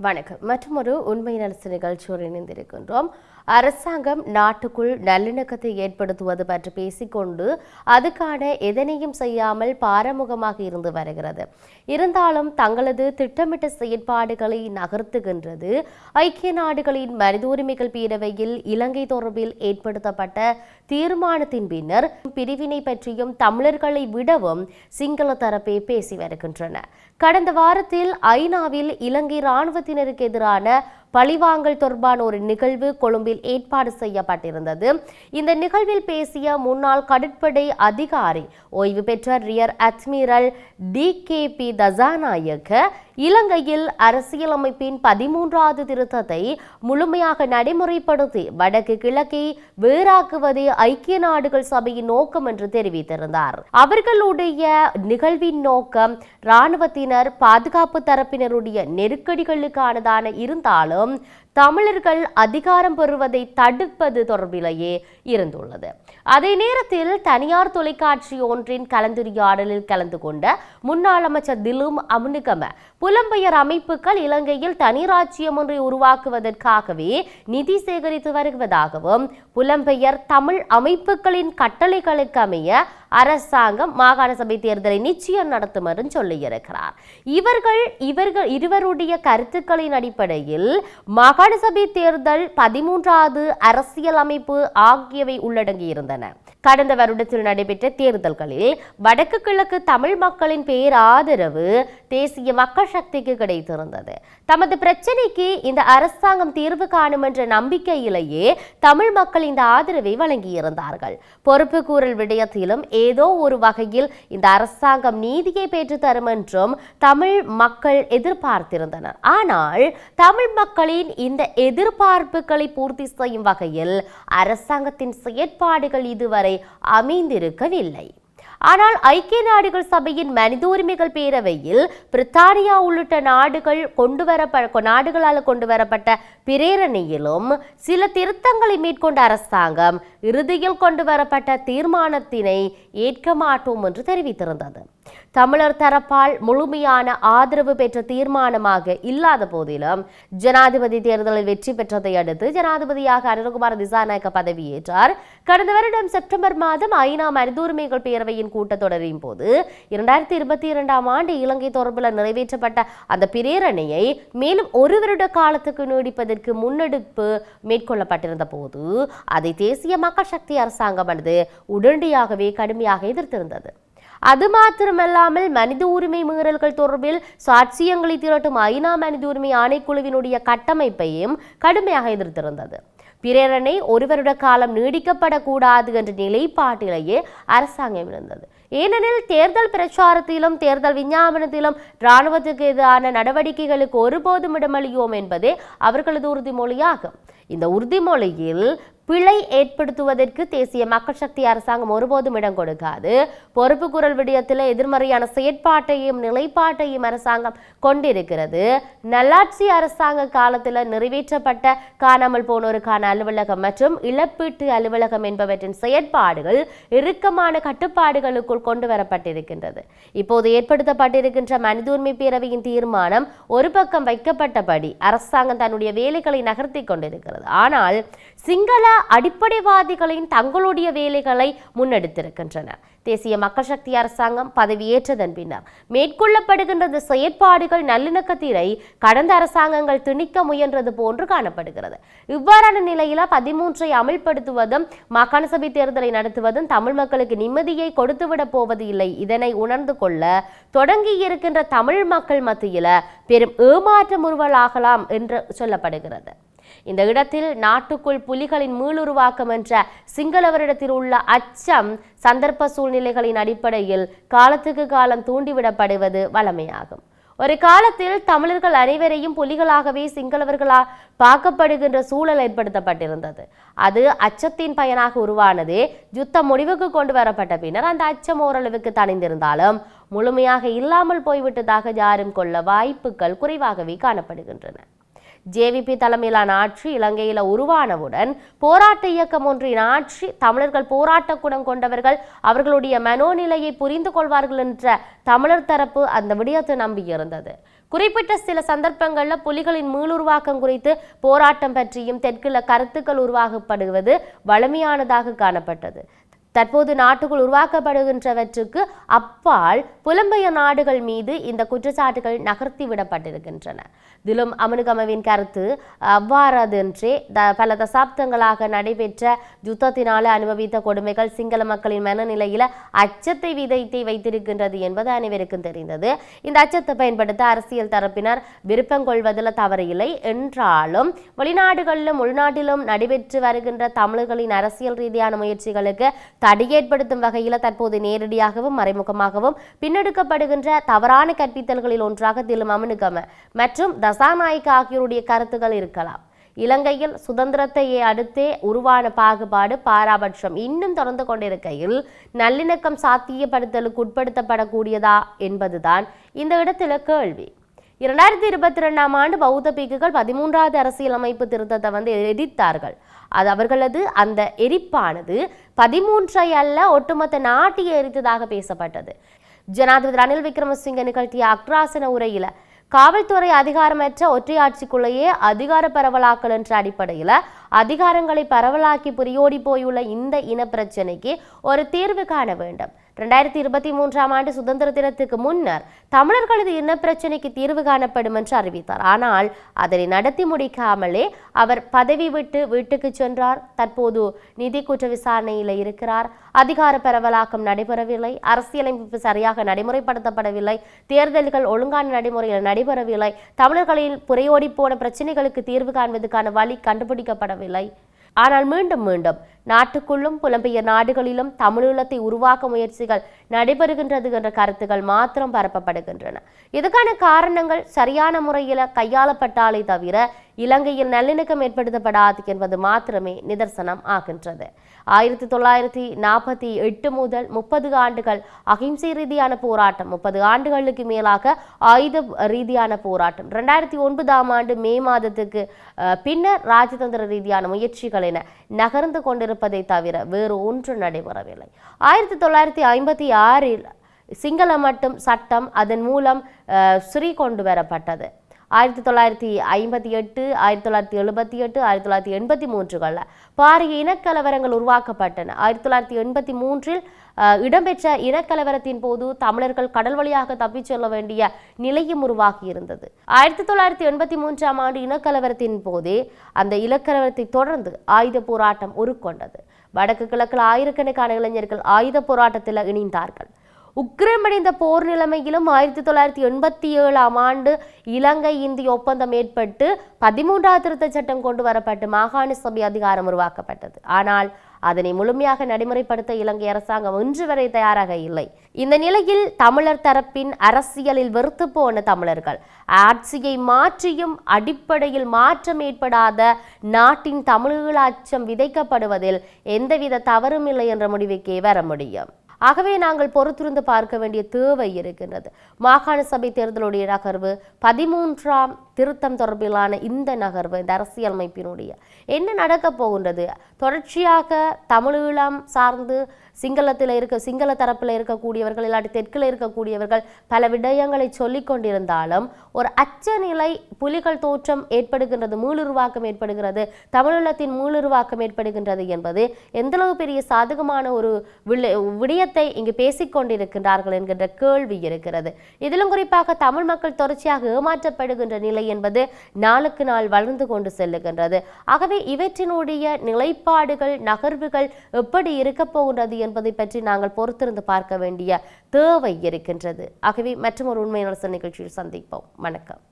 வணக்கம். மற்றொரு உண்மை நலசு நிகழ்ச்சியோடு இணைந்திருக்கின்றோம். அரசாங்கம் நாட்டுக்குள் நல்லிணக்கத்தை ஏற்படுத்துவது பற்றி பேசிக்கொண்டு அதுக்கான எதனையும் செய்யாமல் பாரமுகமாக இருந்து வருகிறது. இருந்தாலும் தங்களது திட்டமிட்ட செயற்பாடுகளை நகர்த்துகின்றது. ஐக்கிய நாடுகளின் மனித உரிமைகள் பேரவையில் இலங்கை தொடர்பில் ஏற்படுத்தப்பட்ட தீர்மானத்தின் பின்னர் பிரிவினை பற்றியும் தமிழர்களை விடவும் சிங்கள தரப்பே பேசி வருகின்றன. கடந்த வாரத்தில் ஐநாவில் இலங்கை இராணுவத்தினருக்கு எதிரான பழிவாங்கல் தொடர்பான ஒரு நிகழ்வு கொழும்பில் ஏற்பாடு செய்யப்பட்டிருந்தது. இந்த நிகழ்வில் பேசிய முன்னாள் கடற்படை அதிகாரி ஓய்வு பெற்ற rear admiral D K B Dassanayake இலங்கையில் அரசியலமைப்பின் பதிமூன்றாவது திருத்தத்தை முழுமையாக நடைமுறைப்படுத்தி வடக்கு கிழக்கை வேறாக்குவதே ஐக்கிய நாடுகள் சபையின் நோக்கம் என்று தெரிவித்திருந்தார். அவர்களுடைய நிகழ்வின் நோக்கம் இராணுவத்தினர் பாதுகாப்பு தரப்பினருடைய நெருக்கடிகளுக்கானதான இருந்தாலும் தமிழர்கள் அதிகாரம் பெறுவதை தடுப்பது தொடர்பிலேயே இருந்துள்ளது. அதே நேரத்தில் தனியார் தொலைக்காட்சி ஒன்றின் கலந்துரையாடலில் கலந்து கொண்ட முன்னாள் அமைச்சர் திலும் அமுனுகம புலம்பெயர் அமைப்புகள் இலங்கையில் தனிராஜ்யம் ஒன்றை உருவாக்குவதற்காகவே நிதி சேகரித்து வருவதாகவும் புலம்பெயர் தமிழ் அமைப்புகளின் கட்டளைகளுக்கு அமைய அரசாங்கம் மாகாண சபை தேர்தலை நிச்சயம் நடத்துமாறு சொல்லியிருக்கிறார். இவர்கள் இவர்கள் இருவருடைய கருத்துக்களின் அடிப்படையில் மாகாண சபை தேர்தல் பதிமூன்றாவது அரசியல் அமைப்பு ஆகியவை உள்ளடங்கியிருந்தன கடந்த வருடத்தில் நடைபெற்ற தேர்தல்களில் வடக்கு கிழக்கு தமிழ் மக்களின் பேராதரவு தேசிய மக்கள் சக்திக்கு கிடைத்திருந்தது. தமது பிரச்சனைக்கு இந்த அரசாங்கம் தீர்வு காணும் என்ற நம்பிக்கையிலேயே தமிழ் மக்கள் இந்த ஆதரவை வழங்கியிருந்தார்கள். பொறுப்பு கூறல் விடயத்திலும் ஏதோ ஒரு வகையில் இந்த அரசாங்கம் நீதியை பெற்று தரும் என்றும் தமிழ் மக்கள் எதிர்பார்த்திருந்தனர் ஆனால் தமிழ் மக்களின் இந்த எதிர்பார்ப்புகளை பூர்த்தி செய்யும் வகையில் அரசாங்கத்தின் செயற்பாடுகள் இதுவரை அமைந்திருக்கவில்லை. ஆனால் ஐக்கிய நாடுகள் சபையின் மனித உரிமைகள் பேரவையில் பிரித்தானியா உள்ளிட்ட நாடுகள் கொண்டு வரப்ப நாடுகளால் கொண்டு வரப்பட்ட பிரேரணையிலும் சில திருத்தங்களை மேற்கொண்ட அரசாங்கம் இறுதியில் கொண்டு வரப்பட்ட தீர்மானத்தினை ஏற்க மாட்டோம் என்று தெரிவித்திருந்தது. தமிழர் தரப்பால் முழுமையான ஆதரவு பெற்ற தீர்மானமாக இல்லாத போதிலும் ஜனாதிபதி தேர்தலில் வெற்றி பெற்றதை அடுத்து ஜனாதிபதியாக அருண்குமார் திசாநாயக்க பதவியேற்றார். கடந்த வருடம் செப்டம்பர் மாதம் ஐநா மனித உரிமைகள் பேரவையின் கூட்டத்தொடரின் போது இரண்டாயிரத்தி இருபத்தி இரண்டாம் ஆண்டு இலங்கை தொடர்பில் நிறைவேற்றப்பட்ட அந்த பிரேரணையை மேலும் ஒரு வருட காலத்துக்கு நீடிப்பதற்கு முன்னெடுப்பு மேற்கொள்ளப்பட்டிருந்த போது அதை தேசிய மக்கள் சக்தி அரசாங்கம் அல்லது உடனடியாகவே கடுமையாக எதிர்த்திருந்தது. அது மாத்திரமல்லாமல் மனித உரிமை மீறல்கள் தொடர்பில் சாட்சியங்களை திரட்டும் ஐநா மனித உரிமை ஆணைக்குழுவினுடைய கட்டமைப்பையும் கடுமையாக எதிர்த்திருந்தது. பிரேரணை ஒரு வருட காலம் நீடிக்கப்படக்கூடாது என்ற நிலைப்பாட்டிலேயே அரசாங்கம் இருந்தது. ஏனெனில் தேர்தல் பிரச்சாரத்திலும் தேர்தல் விஞ்ஞாபனத்திலும் இராணுவத்துக்கு எதிரான நடவடிக்கைகளுக்கு ஒருபோதும் இடமளியோம் என்பதே அவர்களது உறுதிமொழியாகும். இந்த உறுதிமொழியில் பிழை ஏற்படுத்துவதற்கு தேசிய மக்கள் சக்தி அரசாங்கம் ஒருபோதும் இடம் கொடுக்காது. பொறுப்பு குரல் விடயத்தில் எதிர்மறையான செயற்பாட்டையும் நிலைப்பாட்டையும் அரசாங்கம் கொண்டிருக்கிறது. நல்லாட்சி அரசாங்க காலத்தில் நிறைவேற்றப்பட்ட காணாமல் போனோருக்கான அலுவலகம் மற்றும் இழப்பீட்டு அலுவலகம் என்பவற்றின் செயற்பாடுகள் இறுக்கமான கட்டுப்பாடுகளுக்குள் கொண்டு வரப்பட்டிருக்கின்றது. இப்போது ஏற்படுத்தப்பட்டிருக்கின்ற மனித உரிமை பேரவையின் தீர்மானம் ஒரு பக்கம் வைக்கப்பட்டபடி அரசாங்கம் தன்னுடைய வேலைகளை நகர்த்தி கொண்டிருக்கிறது. ஆனால் சிங்கள அடிப்படைவாதிகளின் தங்களுடைய வேலைகளை முன்னெடுத்திருக்கின்றன தேசிய மக்கள் சக்தி அரசாங்கம் பதவியேற்றதன் பின்னர் மேற்கொள்ளப்படுகின்ற செயற்பாடுகள் நல்லிணக்கத்தினை கடந்த அரசாங்கங்கள் திணிக்க முயன்றது போன்று காணப்படுகிறது. இவ்வாறான நிலையில பதிமூன்றை அமல்படுத்துவதும் மாகாண சபை தேர்தலை நடத்துவதும் தமிழ் மக்களுக்கு நிம்மதியை கொடுத்துவிட போவது இல்லை. இதனை உணர்ந்து கொள்ள தொடங்கி இருக்கின்ற தமிழ் மக்கள் மத்தியில பெரும் ஏமாற்றம் உருவலாகலாம் என்று சொல்லப்படுகிறது. இந்த இடத்தில் நாட்டுக்குள் புலிகளின் மீளுருவாக்கம் என்ற சிங்களவரிடத்தில் உள்ள அச்சம் சந்தர்ப்ப சூழ்நிலைகளின் அடிப்படையில் காலத்துக்கு காலம் தூண்டிவிடப்படுவது வளமையாகும் ஒரு காலத்தில் தமிழர்கள் அனைவரையும் புலிகளாகவே சிங்களவர்களா பார்க்கப்படுகின்ற சூழல் ஏற்படுத்தப்பட்டிருந்தது. அது அச்சத்தின் பயனாக உருவானதே யுத்தம் முடிவுக்கு கொண்டு வரப்பட்ட பின்னர் அந்த அச்சம் ஓரளவுக்கு தணிந்திருந்தாலும் முழுமையாக இல்லாமல் போய்விட்டதாக யாரும் கொள்ள வாய்ப்புகள் குறைவாகவே காணப்படுகின்றன. ஜேவிபி தலைமையிலான ஆட்சி இலங்கையில் உருவானவுடன் போராட்ட இயக்கம் ஒன்றின் ஆட்சி தமிழர்கள் போராட்ட குணம் கொண்டவர்கள் அவர்களுடைய மனோநிலையை புரிந்து கொள்வார்கள் என்ற தமிழர் தரப்பு அந்த விடயத்தை நம்பியிருந்தது குறிப்பிட்ட சில சந்தர்ப்பங்களில் புலிகளின் மீளுருவாக்கம் குறித்து போராட்டம் பற்றியும் தெற்குள்ள கருத்துக்கள் உருவாக்கப்படுவது வலிமையானதாக காணப்பட்டது. தற்போது நாட்டுக்குள் உருவாக்கப்படுகின்றவற்றுக்கு அப்பால் புலம்பெயர் நாடுகள் மீது இந்த குற்றச்சாட்டுகள் நகர்த்தி விடப்பட்டிருக்கின்றன. திலும் அமனுகமவின் கருத்து அவ்வாறதென்றே த பல தசாப்தங்களாக நடைபெற்ற யுத்தத்தினால அனுபவித்த கொடுமைகள் சிங்கள மக்களின் மனநிலையில அச்சத்தை விதைத்தை வைத்திருக்கின்றது என்பது அனைவருக்கும் தெரிந்தது. இந்த அச்சத்தை பயன்படுத்த அரசியல் தரப்பினர் விருப்பம் கொள்வதில் தவறில்லை. என்றாலும் வெளிநாடுகளிலும் உள்நாட்டிலும் நடைபெற்று வருகின்ற தமிழர்களின் அரசியல் ரீதியான முயற்சிகளுக்கு தடையேற்படுத்தும் வகையில் தற்போது நேரடியாகவும் மறைமுகமாகவும் பின்னெடுக்கப்படுகின்ற தவறான கற்பித்தல்களில் ஒன்றாக திலும் அமனுகம மற்றும் தசாநாயக்க ஆகியோருடைய கருத்துக்கள் இருக்கலாம். இலங்கையில் சுதந்திரத்தையே அடுத்தே உருவான பாகுபாடு பாராபட்சம் இன்னும் தொடர்ந்து கொண்டிருக்கையில் நல்லிணக்கம் சாத்தியப்படுத்தலுக்கு உட்படுத்தப்படக்கூடியதா என்பதுதான் இந்த இடத்துல கேள்வி. இரண்டாயிரத்தி இருபத்தி ரெண்டாம் ஆண்டு பௌத்த பீக்குகள் பதிமூன்றாவது அரசியலமைப்பு திருத்தத்தை வந்து எரித்தார்கள் அது அவர்களது அந்த எரிப்பானது பதிமூன்றை அல்ல ஒட்டுமொத்த நாட்டையே எரித்ததாக பேசப்பட்டது. ஜனாதிபதி ரணில் விக்ரமசிங்க நிகழ்த்திய அக்ராசன உரையில காவல்துறை அதிகாரமற்ற ஒற்றையாட்சிக்குள்ளேயே அதிகார பரவலாக்கல் என்ற அடிப்படையில் அதிகாரங்களை பரவலாக்கி புரியோடி போயுள்ள இந்த இனப்பிரச்சனைக்கு ஒரு தீர்வு காண வேண்டும். ரெண்டாயிரத்தி இருபத்தி மூன்றாம் ஆண்டு சுதந்திர தினத்துக்கு முன்னர் தமிழர்களது இனப்பிரச்சனைக்கு தீர்வு காணப்படும் என்று அறிவித்தார். ஆனால் அதனை நடத்தி முடிக்காமலே அவர் பதவி விட்டு வீட்டுக்கு சென்றார். தற்போது நிதி குற்ற விசாரணையில் இருக்கிறார். அதிகார பரவலாக்கம் நடைபெறவில்லை. அரசியலமைப்பு சரியாக நடைமுறைப்படுத்தப்படவில்லை. தேர்தல்கள் ஒழுங்கான நடைமுறையில் நடைபெறவில்லை. தமிழர்களில் புறையோடி போன பிரச்சனைகளுக்கு தீர்வு காண்பதற்கான வழி கண்டுபிடிக்கப்படவில்லை. ஆனால் மீண்டும் மீண்டும் நாட்டுக்குள்ளும் புலம்பெயர் நாடுகளிலும் தமிழீழத்தை உருவாக்க முயற்சிகள் நடைபெறுகின்றது என்ற கருத்துக்கள் மாத்திரம் பரப்பப்படுகின்றன. இதுக்கான காரணங்கள் சரியான முறையில் கையாளப்பட்டாலே தவிர இலங்கையில் நல்லிணக்கம் ஏற்படுத்தப்படாது என்பது மாத்திரமே நிதர்சனம் ஆகின்றது. ஆயிரத்தி தொள்ளாயிரத்தி நாற்பத்தி எட்டு முதல் முப்பது ஆண்டுகள் அகிம்சை ரீதியான போராட்டம் முப்பது ஆண்டுகளுக்கு மேலாக ஆயுத ரீதியான போராட்டம். ரெண்டாயிரத்தி ஒன்பதாம் ஆண்டு மே மாதத்துக்கு பின்னர் ராஜதந்திர ரீதியான முயற்சிகள் என நகர்ந்து கொண்டிருப்பதை தவிர வேறு ஒன்று நடைபெறவில்லை. ஆயிரத்தி தொள்ளாயிரத்தி ஐம்பத்தி ஆறில் சிங்கள மட்டும் சட்டம் அதன் மூலம் ஸ்ரீ கொண்டு வரப்பட்டது. ஆயிரத்தி தொள்ளாயிரத்தி ஐம்பத்தி எட்டு ஆயிரத்தி தொள்ளாயிரத்தி எழுபத்தி எட்டு ஆயிரத்தி தொள்ளாயிரத்தி எண்பத்தி மூன்றுகளில் பாரிய இனக்கலவரங்கள் உருவாக்கப்பட்டன. ஆயிரத்தி தொள்ளாயிரத்தி எண்பத்தி மூன்றில் இடம்பெற்ற இனக்கலவரத்தின் போது தமிழர்கள் கடல் வழியாக தப்பிச் செல்ல வேண்டிய நிலையும் உருவாகி இருந்தது ஆயிரத்தி தொள்ளாயிரத்தி எண்பத்தி மூன்றாம் ஆண்டு இனக்கலவரத்தின் போதே அந்த இனக்கலவரத்தை தொடர்ந்து ஆயுத போராட்டம் உருக்கொண்டது. வடக்கு கிழக்கில் ஆயிரக்கணக்கான இளைஞர்கள் ஆயுத போராட்டத்தில் இணைந்தார்கள். உக்கிரமடைந்த போர் நிலைமையிலும் ஆயிரத்தி தொள்ளாயிரத்தி எண்பத்தி ஏழாம் ஆண்டு இலங்கை இந்திய ஒப்பந்தம் ஏற்பட்டு பதிமூன்றாவது திருத்த சட்டம் கொண்டு வரப்பட்டு மாகாண சபை அதிகாரம் உருவாக்கப்பட்டது. ஆனால் அதனை முழுமையாக நடைமுறைப்படுத்த இலங்கை அரசாங்கம் இன்று வரை தயாராக இல்லை. இந்த நிலையில் தமிழர் தரப்பின் அரசியலில் வெறுத்து போன தமிழர்கள் ஆட்சியை மாற்றியும் அடிப்படையில் மாற்றம் ஏற்படாத நாட்டின் தமிழீழ அச்சம் விதைக்கப்படுவதில் எந்தவித தவறும் இல்லை என்ற முடிவுக்கே வர முடியும். ஆகவே நாங்கள் பொறுத்திருந்து பார்க்க வேண்டிய தேவை இருக்கின்றது. மாகாண சபை தேர்தலுடைய நகர்வு பதிமூன்றாம் திருத்தம் தொடர்பிலான இந்த நகர்வு இந்த அரசியலமைப்பினுடைய. என்ன நடக்கப் போகின்றது? தொடர்ச்சியாக தமிழீழம் சார்ந்து சிங்களத்தில் இருக்க சிங்கள தரப்பில் இருக்கக்கூடியவர்கள் இல்லாட்டி தெற்கில் இருக்கக்கூடியவர்கள் பல விடயங்களை சொல்லிக் கொண்டிருந்தாலும் ஒரு அச்ச நிலை புலிகள் தோற்றம் ஏற்படுகின்றது மீளுருவாக்கம் ஏற்படுகிறது தமிழீழத்தின் மீளுருவாக்கம் ஏற்படுகின்றது என்பது எந்தளவு பெரிய சாதகமான ஒரு விடயத்தை இங்கு பேசிக்கொண்டிருக்கின்றார்கள் என்கின்ற கேள்வி இருக்கிறது. இதிலும் குறிப்பாக தமிழ் மக்கள் தொடர்ச்சியாக ஏமாற்றப்படுகின்ற நிலை என்பது நாளுக்கு நாள் வளர்ந்து கொண்டு செல்லுகின்றது. ஆகவே இவற்றினுடைய நிலைப்பாடுகள் நகர்வுகள் எப்படி இருக்கப் போகின்றது என்பதை பற்றி நாங்கள் பொறுத்திருந்து பார்க்க வேண்டிய தேவை இருக்கின்றது. ஆகவே மற்றும் ஒரு நிகழ்ச்சியில் சந்திப்போம். வணக்கம்.